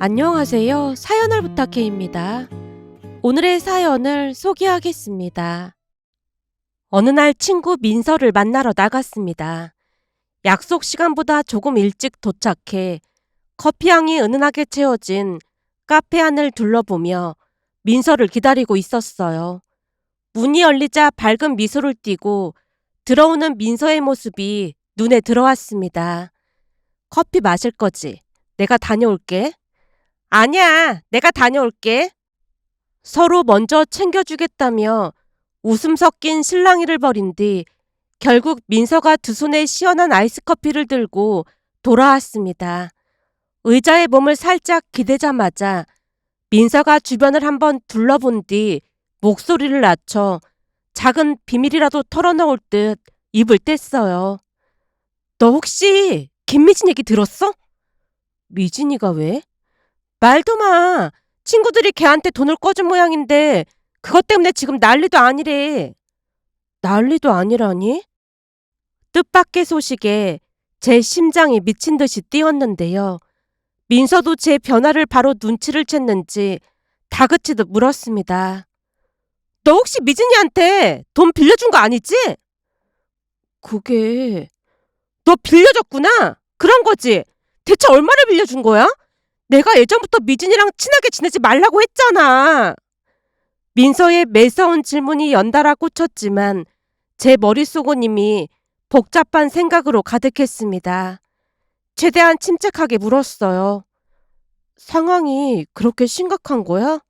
안녕하세요. 사연을 부탁해입니다. 오늘의 사연을 소개하겠습니다. 어느 날 친구 민서를 만나러 나갔습니다. 약속 시간보다 조금 일찍 도착해 커피향이 은은하게 채워진 카페 안을 둘러보며 민서를 기다리고 있었어요. 문이 열리자 밝은 미소를 띠고 들어오는 민서의 모습이 눈에 들어왔습니다. 커피 마실 거지? 내가 다녀올게. 아니야, 내가 다녀올게. 서로 먼저 챙겨주겠다며 웃음 섞인 실랑이를 벌인 뒤 결국 민서가 두 손에 시원한 아이스 커피를 들고 돌아왔습니다. 의자에 몸을 살짝 기대자마자 민서가 주변을 한번 둘러본 뒤 목소리를 낮춰 작은 비밀이라도 털어놓을 듯 입을 뗐어요. 너 혹시 김미진 얘기 들었어? 미진이가 왜? 말도 마. 친구들이 걔한테 돈을 꿔준 모양인데 그것 때문에 지금 난리도 아니래. 난리도 아니라니? 뜻밖의 소식에 제 심장이 미친 듯이 뛰었는데요. 민서도 제 변화를 바로 눈치를 챘는지 다그치듯 물었습니다. 너 혹시 미진이한테 돈 빌려준 거 아니지? 그게 너 빌려줬구나. 그런 거지. 대체 얼마를 빌려준 거야? 내가 예전부터 미진이랑 친하게 지내지 말라고 했잖아. 민서의 매서운 질문이 연달아 꽂혔지만 제 머릿속은 이미 복잡한 생각으로 가득했습니다. 최대한 침착하게 물었어요. 상황이 그렇게 심각한 거야?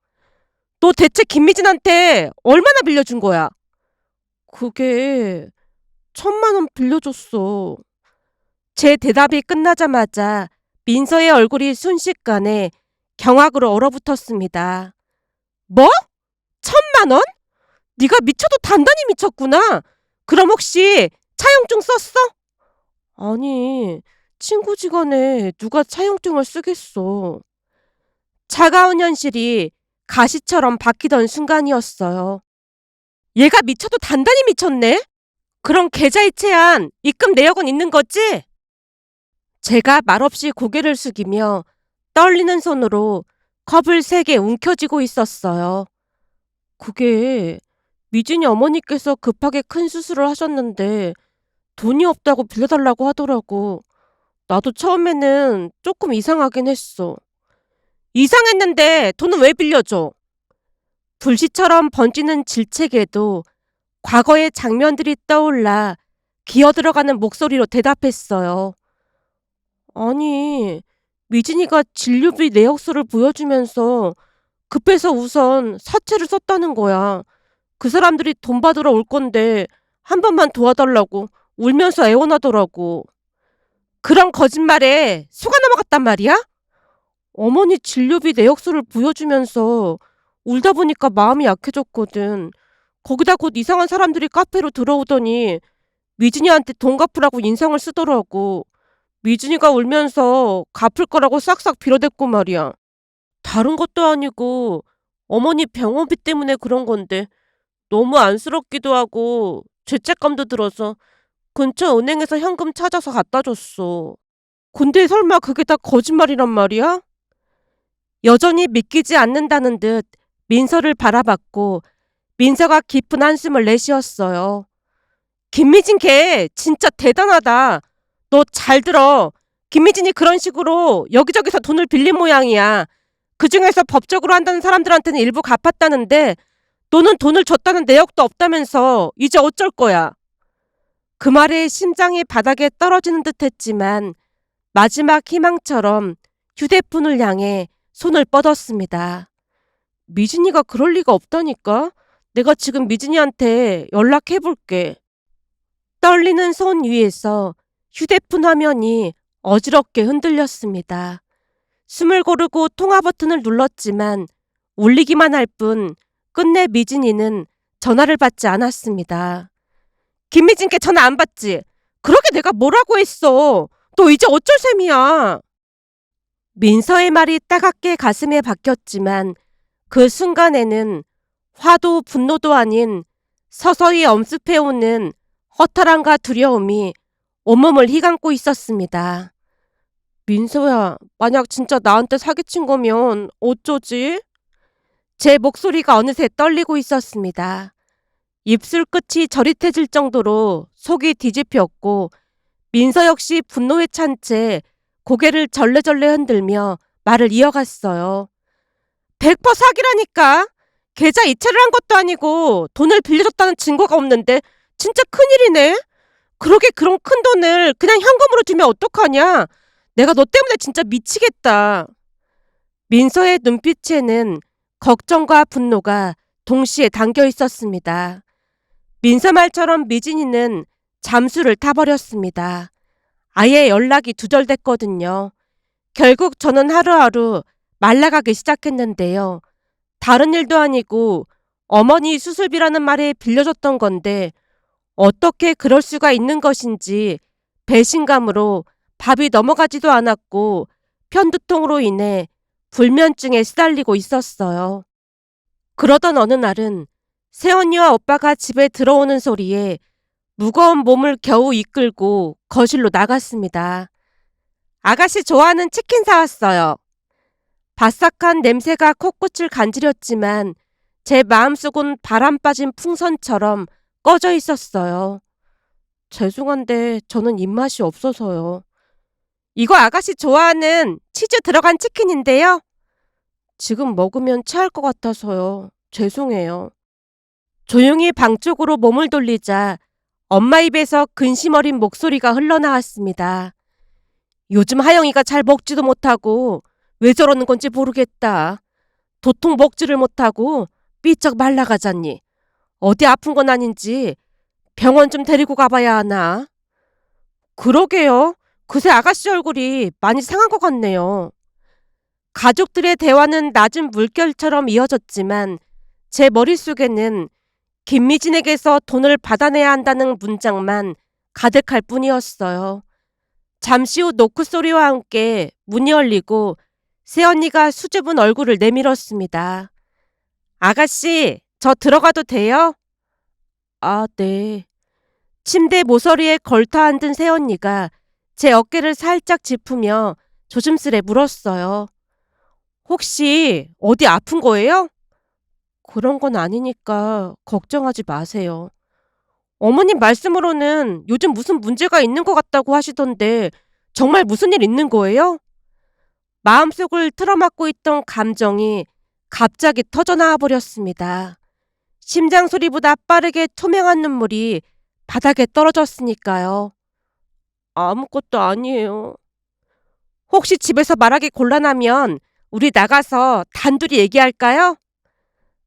너 대체 김미진한테 얼마나 빌려준 거야? 그게 천만 원 빌려줬어. 제 대답이 끝나자마자 민서의 얼굴이 순식간에 경악으로 얼어붙었습니다. 뭐? 천만 원? 네가 미쳐도 단단히 미쳤구나. 그럼 혹시 차용증 썼어? 아니, 친구 지간에 누가 차용증을 쓰겠어. 차가운 현실이 가시처럼 바뀌던 순간이었어요. 얘가 미쳐도 단단히 미쳤네? 그럼 계좌이체한 입금 내역은 있는 거지? 제가 말없이 고개를 숙이며 떨리는 손으로 컵을 세개 움켜쥐고 있었어요. 그게 미진이 어머니께서 급하게 큰 수술을 하셨는데 돈이 없다고 빌려달라고 하더라고. 나도 처음에는 조금 이상하긴 했어. 이상했는데 돈은 왜 빌려줘? 불시처럼 번지는 질책에도 과거의 장면들이 떠올라 기어들어가는 목소리로 대답했어요. 아니, 미진이가 진료비 내역서를 보여주면서 급해서 우선 사채를 썼다는 거야. 그 사람들이 돈 받으러 올 건데 한 번만 도와달라고 울면서 애원하더라고. 그런 거짓말에 속아 넘어갔단 말이야? 어머니 진료비 내역서를 보여주면서 울다 보니까 마음이 약해졌거든. 거기다 곧 이상한 사람들이 카페로 들어오더니 미진이한테 돈 갚으라고 인상을 쓰더라고. 미진이가 울면서 갚을 거라고 싹싹 빌어댔고 말이야. 다른 것도 아니고 어머니 병원비 때문에 그런 건데 너무 안쓰럽기도 하고 죄책감도 들어서 근처 은행에서 현금 찾아서 갖다 줬어. 근데 설마 그게 다 거짓말이란 말이야? 여전히 믿기지 않는다는 듯 민서를 바라봤고 민서가 깊은 한숨을 내쉬었어요. 김미진 걔 진짜 대단하다. 너 잘 들어. 김미진이 그런 식으로 여기저기서 돈을 빌린 모양이야. 그 중에서 법적으로 한다는 사람들한테는 일부 갚았다는데 너는 돈을 줬다는 내역도 없다면서 이제 어쩔 거야. 그 말에 심장이 바닥에 떨어지는 듯 했지만 마지막 희망처럼 휴대폰을 향해 손을 뻗었습니다. 미진이가 그럴 리가 없다니까? 내가 지금 미진이한테 연락해 볼게. 떨리는 손 위에서 휴대폰 화면이 어지럽게 흔들렸습니다. 숨을 고르고 통화 버튼을 눌렀지만 울리기만 할 뿐 끝내 미진이는 전화를 받지 않았습니다. 김미진께 전화 안 받지? 그러게 내가 뭐라고 했어. 너 이제 어쩔 셈이야. 민서의 말이 따갑게 가슴에 박혔지만 그 순간에는 화도 분노도 아닌 서서히 엄습해오는 허탈함과 두려움이 온몸을 휘감고 있었습니다. 민서야, 만약 진짜 나한테 사기친 거면 어쩌지? 제 목소리가 어느새 떨리고 있었습니다. 입술 끝이 저릿해질 정도로 속이 뒤집혔고 민서 역시 분노에 찬 채 고개를 절레절레 흔들며 말을 이어갔어요. 100% 사기라니까. 계좌 이체를 한 것도 아니고 돈을 빌려줬다는 증거가 없는데 진짜 큰일이네. 그러게 그런 큰 돈을 그냥 현금으로 두면 어떡하냐. 내가 너 때문에 진짜 미치겠다. 민서의 눈빛에는 걱정과 분노가 동시에 담겨 있었습니다. 민서 말처럼 미진이는 잠수를 타버렸습니다. 아예 연락이 두절됐거든요. 결국 저는 하루하루 말라가기 시작했는데요. 다른 일도 아니고 어머니 수술비라는 말에 빌려줬던 건데 어떻게 그럴 수가 있는 것인지 배신감으로 밥이 넘어가지도 않았고 편두통으로 인해 불면증에 시달리고 있었어요. 그러던 어느 날은 새언니와 오빠가 집에 들어오는 소리에 무거운 몸을 겨우 이끌고 거실로 나갔습니다. 아가씨 좋아하는 치킨 사왔어요. 바삭한 냄새가 코끝을 간지렸지만 제 마음속은 바람 빠진 풍선처럼 꺼져 있었어요. 죄송한데 저는 입맛이 없어서요. 이거 아가씨 좋아하는 치즈 들어간 치킨인데요. 지금 먹으면 체할 것 같아서요. 죄송해요. 조용히 방 쪽으로 몸을 돌리자 엄마 입에서 근심 어린 목소리가 흘러나왔습니다. 요즘 하영이가 잘 먹지도 못하고 왜 저러는 건지 모르겠다. 도통 먹지를 못하고 삐쩍 말라가잖니. 어디 아픈 건 아닌지 병원 좀 데리고 가봐야 하나. 그러게요. 그새 아가씨 얼굴이 많이 상한 것 같네요. 가족들의 대화는 낮은 물결처럼 이어졌지만 제 머릿속에는 김미진에게서 돈을 받아내야 한다는 문장만 가득할 뿐이었어요. 잠시 후 노크 소리와 함께 문이 열리고 새언니가 수줍은 얼굴을 내밀었습니다. 아가씨, 저 들어가도 돼요? 아, 네. 침대 모서리에 걸터 앉은 새언니가 제 어깨를 살짝 짚으며 조심스레 물었어요. 혹시 어디 아픈 거예요? 그런 건 아니니까 걱정하지 마세요. 어머님 말씀으로는 요즘 무슨 문제가 있는 것 같다고 하시던데 정말 무슨 일 있는 거예요? 마음속을 틀어막고 있던 감정이 갑자기 터져나와 버렸습니다. 심장 소리보다 빠르게 투명한 눈물이 바닥에 떨어졌으니까요. 아무것도 아니에요. 혹시 집에서 말하기 곤란하면 우리 나가서 단둘이 얘기할까요?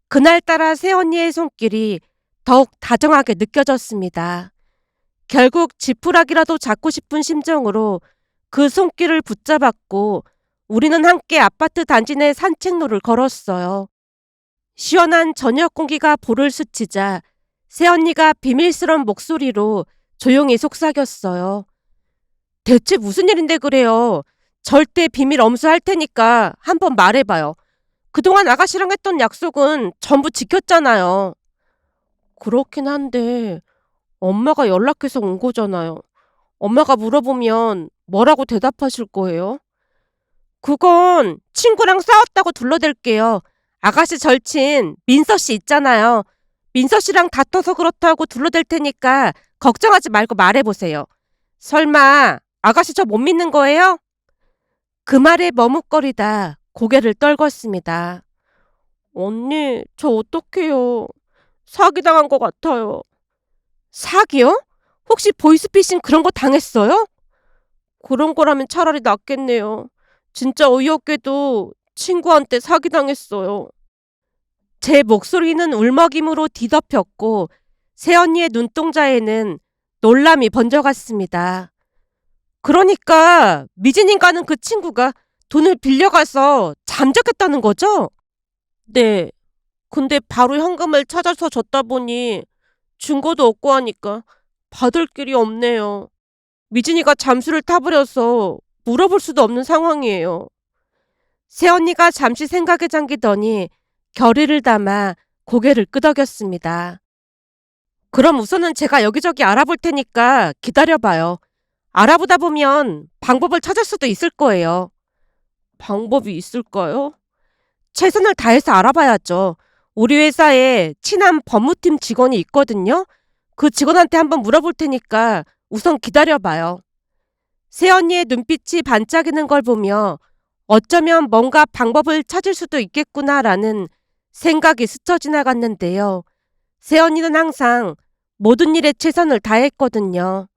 그날따라 새언니의 손길이 더욱 다정하게 느껴졌습니다. 결국 지푸라기라도 잡고 싶은 심정으로 그 손길을 붙잡았고 우리는 함께 아파트 단지 내 산책로를 걸었어요. 시원한 저녁 공기가 볼을 스치자 새언니가 비밀스런 목소리로 조용히 속삭였어요. 대체 무슨 일인데 그래요? 절대 비밀 엄수할 테니까 한번 말해봐요. 그동안 아가씨랑 했던 약속은 전부 지켰잖아요. 그렇긴 한데 엄마가 연락해서 온 거잖아요. 엄마가 물어보면 뭐라고 대답하실 거예요? 그건 친구랑 싸웠다고 둘러댈게요. 아가씨 절친 민서 씨 있잖아요. 민서 씨랑 다퉈서 그렇다고 둘러댈 테니까 걱정하지 말고 말해보세요. 설마 아가씨 저 못 믿는 거예요? 그 말에 머뭇거리다 고개를 떨궜습니다. 언니, 저 어떡해요. 사기당한 것 같아요. 사기요? 혹시 보이스피싱 그런 거 당했어요? 그런 거라면 차라리 낫겠네요. 진짜 어이없게도 친구한테 사기당했어요. 제 목소리는 울먹임으로 뒤덮였고 새언니의 눈동자에는 놀람이 번져갔습니다. 그러니까 미진인가는 그 친구가 돈을 빌려가서 잠적했다는 거죠? 네. 근데 바로 현금을 찾아서 줬다 보니 증거도 없고 하니까 받을 길이 없네요. 미진이가 잠수를 타버려서 물어볼 수도 없는 상황이에요. 새언니가 잠시 생각에 잠기더니 결의를 담아 고개를 끄덕였습니다. 그럼 우선은 제가 여기저기 알아볼 테니까 기다려봐요. 알아보다 보면 방법을 찾을 수도 있을 거예요. 방법이 있을까요? 최선을 다해서 알아봐야죠. 우리 회사에 친한 법무팀 직원이 있거든요. 그 직원한테 한번 물어볼 테니까 우선 기다려봐요. 새언니의 눈빛이 반짝이는 걸 보며 어쩌면 뭔가 방법을 찾을 수도 있겠구나라는 생각이 스쳐 지나갔는데요. 새언니는 항상 모든 일에 최선을 다했거든요.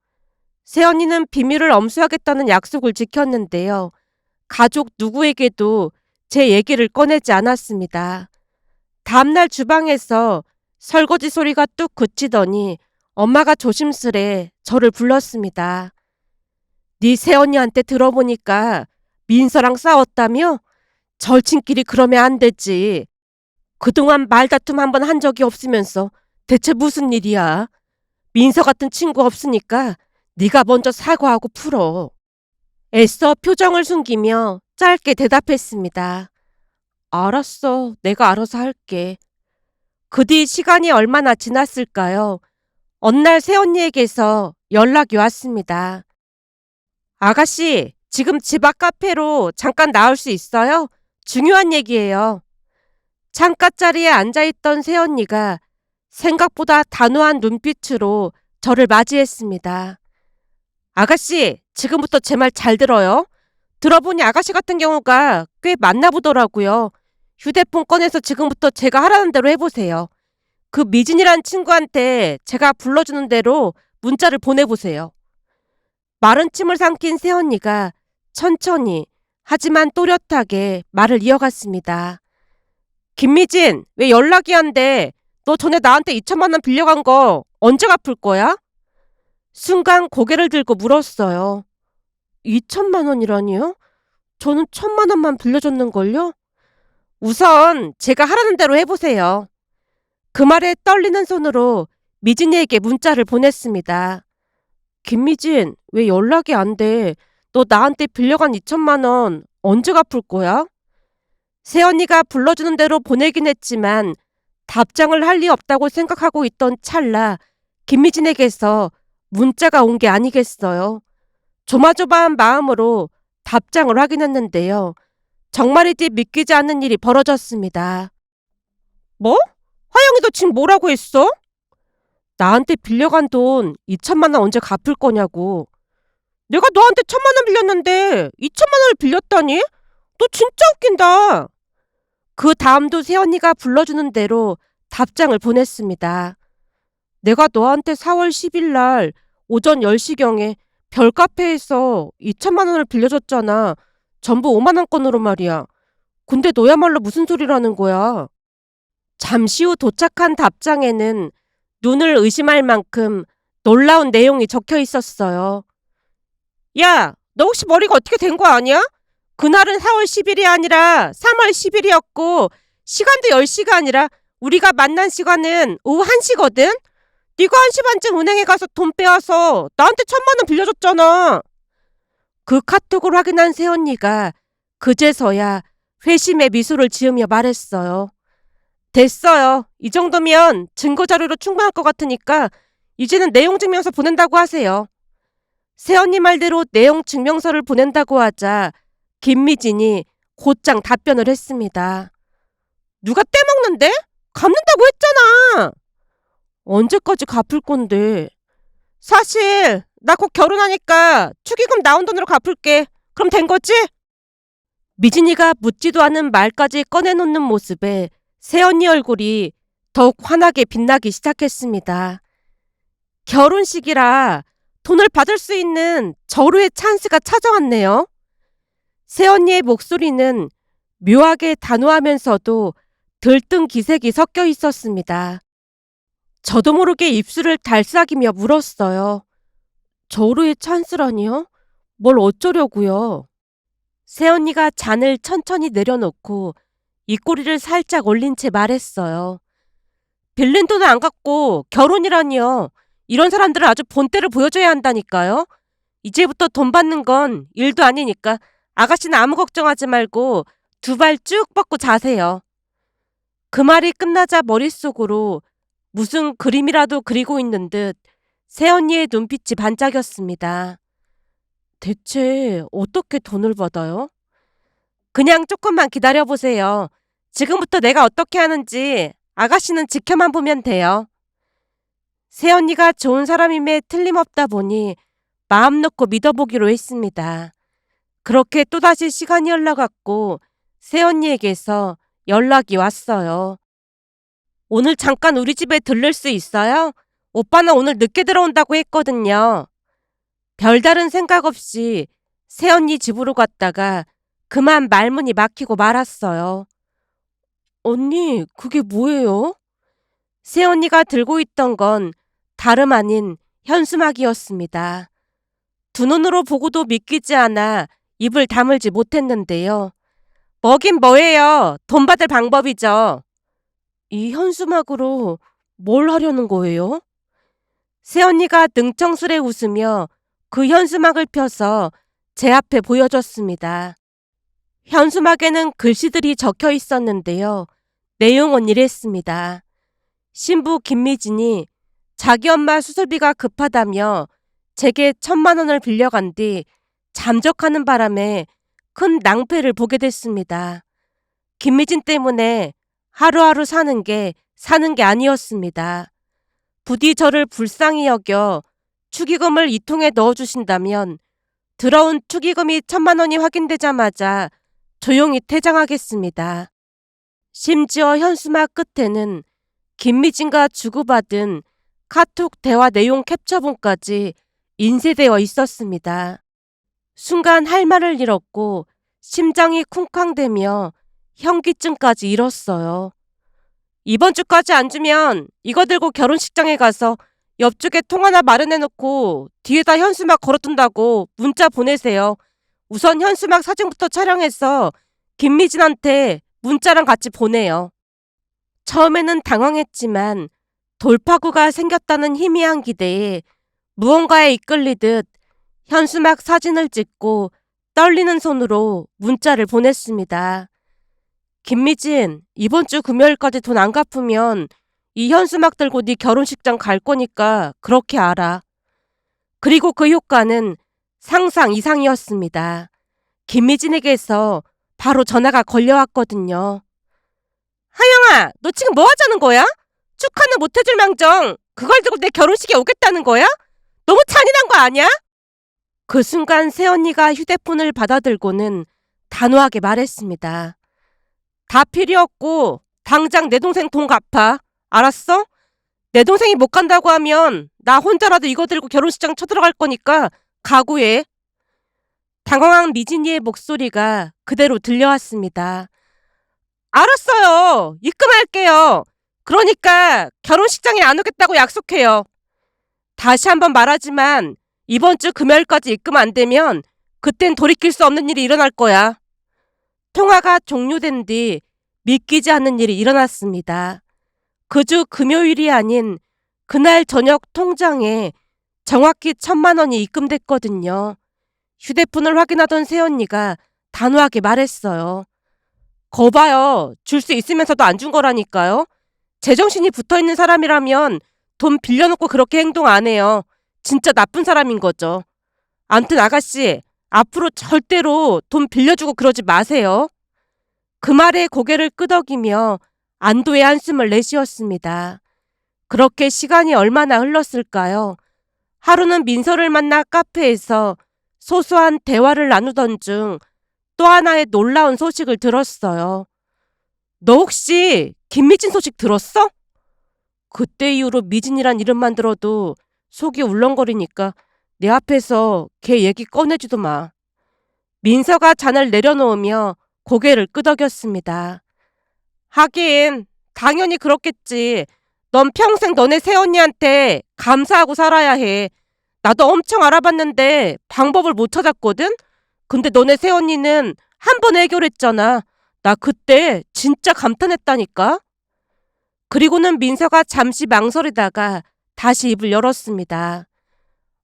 새언니는 비밀을 엄수하겠다는 약속을 지켰는데요. 가족 누구에게도 제 얘기를 꺼내지 않았습니다. 다음날 주방에서 설거지 소리가 뚝 그치더니 엄마가 조심스레 저를 불렀습니다. 네 새언니한테 들어보니까 민서랑 싸웠다며? 절친끼리 그러면 안 되지. 그동안 말다툼 한 번 한 적이 없으면서 대체 무슨 일이야? 민서 같은 친구 없으니까 네가 먼저 사과하고 풀어. 애써 표정을 숨기며 짧게 대답했습니다. 알았어. 내가 알아서 할게. 그 뒤 시간이 얼마나 지났을까요? 어느 날 새언니에게서 연락이 왔습니다. 아가씨, 지금 집 앞 카페로 잠깐 나올 수 있어요? 중요한 얘기예요. 창가 자리에 앉아있던 새언니가 생각보다 단호한 눈빛으로 저를 맞이했습니다. 아가씨, 지금부터 제 말 잘 들어요. 들어보니 아가씨 같은 경우가 꽤 많나 보더라고요. 휴대폰 꺼내서 지금부터 제가 하라는 대로 해보세요. 그 미진이란 친구한테 제가 불러주는 대로 문자를 보내보세요. 마른 침을 삼킨 새언니가 천천히 하지만 또렷하게 말을 이어갔습니다. 김미진, 왜 연락이 안 돼? 너 전에 나한테 2천만 원 빌려간 거 언제 갚을 거야? 순간 고개를 들고 물었어요. 2천만 원이라니요? 저는 천만 원만 빌려줬는걸요? 우선 제가 하라는 대로 해보세요. 그 말에 떨리는 손으로 미진이에게 문자를 보냈습니다. 김미진, 왜 연락이 안 돼? 너 나한테 빌려간 2천만 원 언제 갚을 거야? 새언니가 불러주는 대로 보내긴 했지만 답장을 할 리 없다고 생각하고 있던 찰나 김미진에게서 문자가 온 게 아니겠어요. 조마조마한 마음으로 답장을 확인했는데요. 정말이지 믿기지 않는 일이 벌어졌습니다. 뭐? 화영이 너 지금 뭐라고 했어? 나한테 빌려간 돈 2천만 원 언제 갚을 거냐고. 내가 너한테 천만 원 빌렸는데 2천만 원을 빌렸다니? 너 진짜 웃긴다. 그 다음도 새언니가 불러주는 대로 답장을 보냈습니다. 내가 너한테 4월 10일 날 오전 10시경에 별카페에서 2천만 원을 빌려줬잖아. 전부 5만 원권으로 말이야. 근데 너야말로 무슨 소리라는 거야? 잠시 후 도착한 답장에는 눈을 의심할 만큼 놀라운 내용이 적혀 있었어요. 야, 너 혹시 머리가 어떻게 된 거 아니야? 그날은 4월 10일이 아니라 3월 10일이었고 시간도 10시가 아니라 우리가 만난 시간은 오후 1시거든? 네가 1시 반쯤 은행에 가서 돈 빼와서 나한테 천만 원 빌려줬잖아. 그 카톡을 확인한 새언니가 그제서야 회심의 미소를 지으며 말했어요. 됐어요. 이 정도면 증거자료로 충분할 것 같으니까 이제는 내용 증명서 보낸다고 하세요. 새언니 말대로 내용 증명서를 보낸다고 하자 김미진이 곧장 답변을 했습니다. 누가 떼먹는데? 갚는다고 했잖아. 언제까지 갚을 건데? 사실 나 곧 결혼하니까 축의금 나온 돈으로 갚을게. 그럼 된 거지? 미진이가 묻지도 않은 말까지 꺼내놓는 모습에 새언니 얼굴이 더욱 환하게 빛나기 시작했습니다. 결혼식이라 돈을 받을 수 있는 절호의 찬스가 찾아왔네요. 새언니의 목소리는 묘하게 단호하면서도 들뜬 기색이 섞여 있었습니다. 저도 모르게 입술을 달싹이며 물었어요. 저로의 찬스라니요? 뭘 어쩌려고요? 새언니가 잔을 천천히 내려놓고 입꼬리를 살짝 올린 채 말했어요. 빌린 돈을 안 갚고 결혼이라니요. 이런 사람들은 아주 본때를 보여줘야 한다니까요. 이제부터 돈 받는 건 일도 아니니까 아가씨는 아무 걱정하지 말고 두 발 쭉 뻗고 자세요. 그 말이 끝나자 머릿속으로 무슨 그림이라도 그리고 있는 듯 새언니의 눈빛이 반짝였습니다. 대체 어떻게 돈을 받아요? 그냥 조금만 기다려보세요. 지금부터 내가 어떻게 하는지 아가씨는 지켜만 보면 돼요. 새언니가 좋은 사람임에 틀림없다 보니 마음 놓고 믿어보기로 했습니다. 그렇게 또다시 시간이 흘러갔고 새언니에게서 연락이 왔어요. 오늘 잠깐 우리 집에 들를 수 있어요? 오빠는 오늘 늦게 들어온다고 했거든요. 별다른 생각 없이 새언니 집으로 갔다가 그만 말문이 막히고 말았어요. 언니, 그게 뭐예요? 새언니가 들고 있던 건 다름 아닌 현수막이었습니다. 두 눈으로 보고도 믿기지 않아 입을 다물지 못했는데요. 뭐긴 뭐예요. 돈 받을 방법이죠. 이 현수막으로 뭘 하려는 거예요? 새언니가 능청스레 웃으며 그 현수막을 펴서 제 앞에 보여줬습니다. 현수막에는 글씨들이 적혀 있었는데요. 내용은 이랬습니다. 신부 김미진이 자기 엄마 수술비가 급하다며 제게 천만 원을 빌려간 뒤 잠적하는 바람에 큰 낭패를 보게 됐습니다. 김미진 때문에 하루하루 사는 게 사는 게 아니었습니다. 부디 저를 불쌍히 여겨 축의금을 이 통에 넣어주신다면 들어온 축의금이 천만 원이 확인되자마자 조용히 퇴장하겠습니다. 심지어 현수막 끝에는 김미진과 주고받은 카톡 대화 내용 캡처본까지 인쇄되어 있었습니다. 순간 할 말을 잃었고 심장이 쿵쾅대며 현기증까지 잃었어요. 이번 주까지 안 주면 이거 들고 결혼식장에 가서 옆쪽에 통 하나 마련해놓고 뒤에다 현수막 걸어둔다고 문자 보내세요. 우선 현수막 사진부터 촬영해서 김미진한테 문자랑 같이 보내요. 처음에는 당황했지만 돌파구가 생겼다는 희미한 기대에 무언가에 이끌리듯 현수막 사진을 찍고 떨리는 손으로 문자를 보냈습니다. 김미진, 이번 주 금요일까지 돈 안 갚으면 이 현수막 들고 네 결혼식장 갈 거니까 그렇게 알아. 그리고 그 효과는 상상 이상이었습니다. 김미진에게서 바로 전화가 걸려왔거든요. 하영아, 너 지금 뭐 하자는 거야? 축 하나 못 해줄 망정 그걸 들고 내 결혼식에 오겠다는 거야? 너무 잔인한 거 아니야? 그 순간 새언니가 휴대폰을 받아들고는 단호하게 말했습니다. 다 필요 없고 당장 내 동생 돈 갚아. 알았어? 내 동생이 못 간다고 하면 나 혼자라도 이거 들고 결혼식장 쳐들어갈 거니까 각오해. 당황한 미진이의 목소리가 그대로 들려왔습니다. 알았어요. 입금할게요. 그러니까 결혼식장에 안 오겠다고 약속해요. 다시 한번 말하지만 이번 주 금요일까지 입금 안 되면 그땐 돌이킬 수 없는 일이 일어날 거야. 통화가 종료된 뒤 믿기지 않는 일이 일어났습니다. 그 주 금요일이 아닌 그날 저녁 통장에 정확히 천만 원이 입금됐거든요. 휴대폰을 확인하던 새언니가 단호하게 말했어요. 거봐요. 줄 수 있으면서도 안 준 거라니까요. 제정신이 붙어 있는 사람이라면 돈 빌려놓고 그렇게 행동 안 해요. 진짜 나쁜 사람인 거죠. 암튼 아가씨, 앞으로 절대로 돈 빌려주고 그러지 마세요. 그 말에 고개를 끄덕이며 안도의 한숨을 내쉬었습니다. 그렇게 시간이 얼마나 흘렀을까요? 하루는 민서를 만나 카페에서 소소한 대화를 나누던 중 또 하나의 놀라운 소식을 들었어요. 너 혹시 김미진 소식 들었어? 그때 이후로 미진이란 이름만 들어도 속이 울렁거리니까 내 앞에서 걔 얘기 꺼내지도 마. 민서가 잔을 내려놓으며 고개를 끄덕였습니다. 하긴 당연히 그렇겠지. 넌 평생 너네 새언니한테 감사하고 살아야 해. 나도 엄청 알아봤는데 방법을 못 찾았거든? 근데 너네 새언니는 한 번 해결했잖아. 나 그때 진짜 감탄했다니까? 그리고는 민서가 잠시 망설이다가 다시 입을 열었습니다.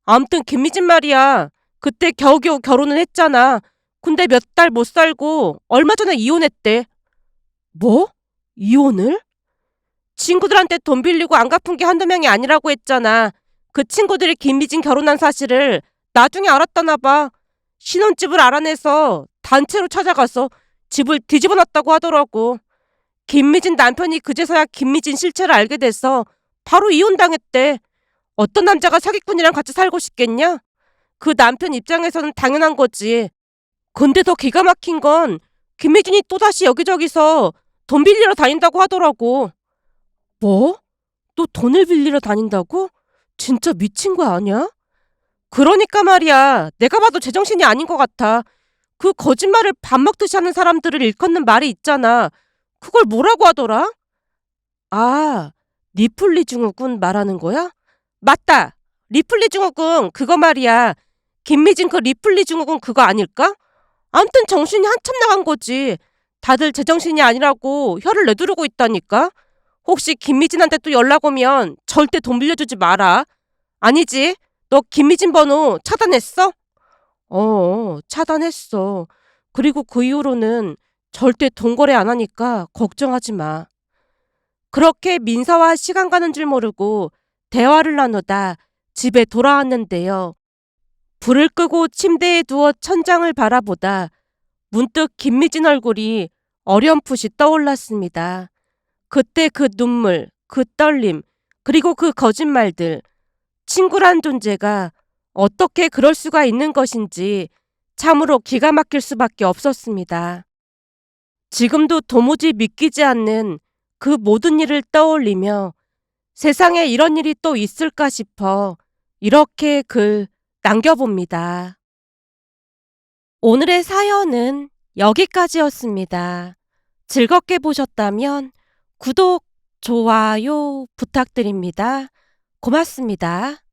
암튼 김미진 말이야. 그때 겨우겨우 결혼은 했잖아. 근데 몇 달 못 살고 얼마 전에 이혼했대. 뭐? 이혼을? 친구들한테 돈 빌리고 안 갚은 게 한두 명이 아니라고 했잖아. 그 친구들이 김미진 결혼한 사실을 나중에 알았다나 봐. 신혼집을 알아내서 단체로 찾아가서 집을 뒤집어 놨다고 하더라고. 김미진 남편이 그제서야 김미진 실체를 알게 돼서 바로 이혼당했대. 어떤 남자가 사기꾼이랑 같이 살고 싶겠냐? 그 남편 입장에서는 당연한 거지. 근데 더 기가 막힌 건 김미진이 또다시 여기저기서 돈 빌리러 다닌다고 하더라고. 뭐? 또 돈을 빌리러 다닌다고? 진짜 미친 거 아니야? 그러니까 말이야. 내가 봐도 제정신이 아닌 것 같아. 그 거짓말을 밥 먹듯이 하는 사람들을 일컫는 말이 있잖아. 그걸 뭐라고 하더라? 아, 리플리 증후군 말하는 거야? 맞다. 리플리 증후군 그거 말이야. 김미진 그 리플리 증후군 그거 아닐까? 암튼 정신이 한참 나간 거지. 다들 제정신이 아니라고 혀를 내두르고 있다니까. 혹시 김미진한테 또 연락 오면 절대 돈 빌려주지 마라. 아니지. 너 김미진 번호 차단했 어? 어, 차단했어. 그리고 그 이후로는 절대 돈 거래 안 하니까 걱정하지 마. 그렇게 민서와 시간 가는 줄 모르고 대화를 나누다 집에 돌아왔는데요. 불을 끄고 침대에 누워 천장을 바라보다 문득 김미진 얼굴이 어렴풋이 떠올랐습니다. 그때 그 눈물, 그 떨림, 그리고 그 거짓말들, 친구란 존재가 어떻게 그럴 수가 있는 것인지 참으로 기가 막힐 수밖에 없었습니다. 지금도 도무지 믿기지 않는 그 모든 일을 떠올리며 세상에 이런 일이 또 있을까 싶어 이렇게 글 남겨봅니다. 오늘의 사연은 여기까지였습니다. 즐겁게 보셨다면 구독, 좋아요 부탁드립니다. 고맙습니다.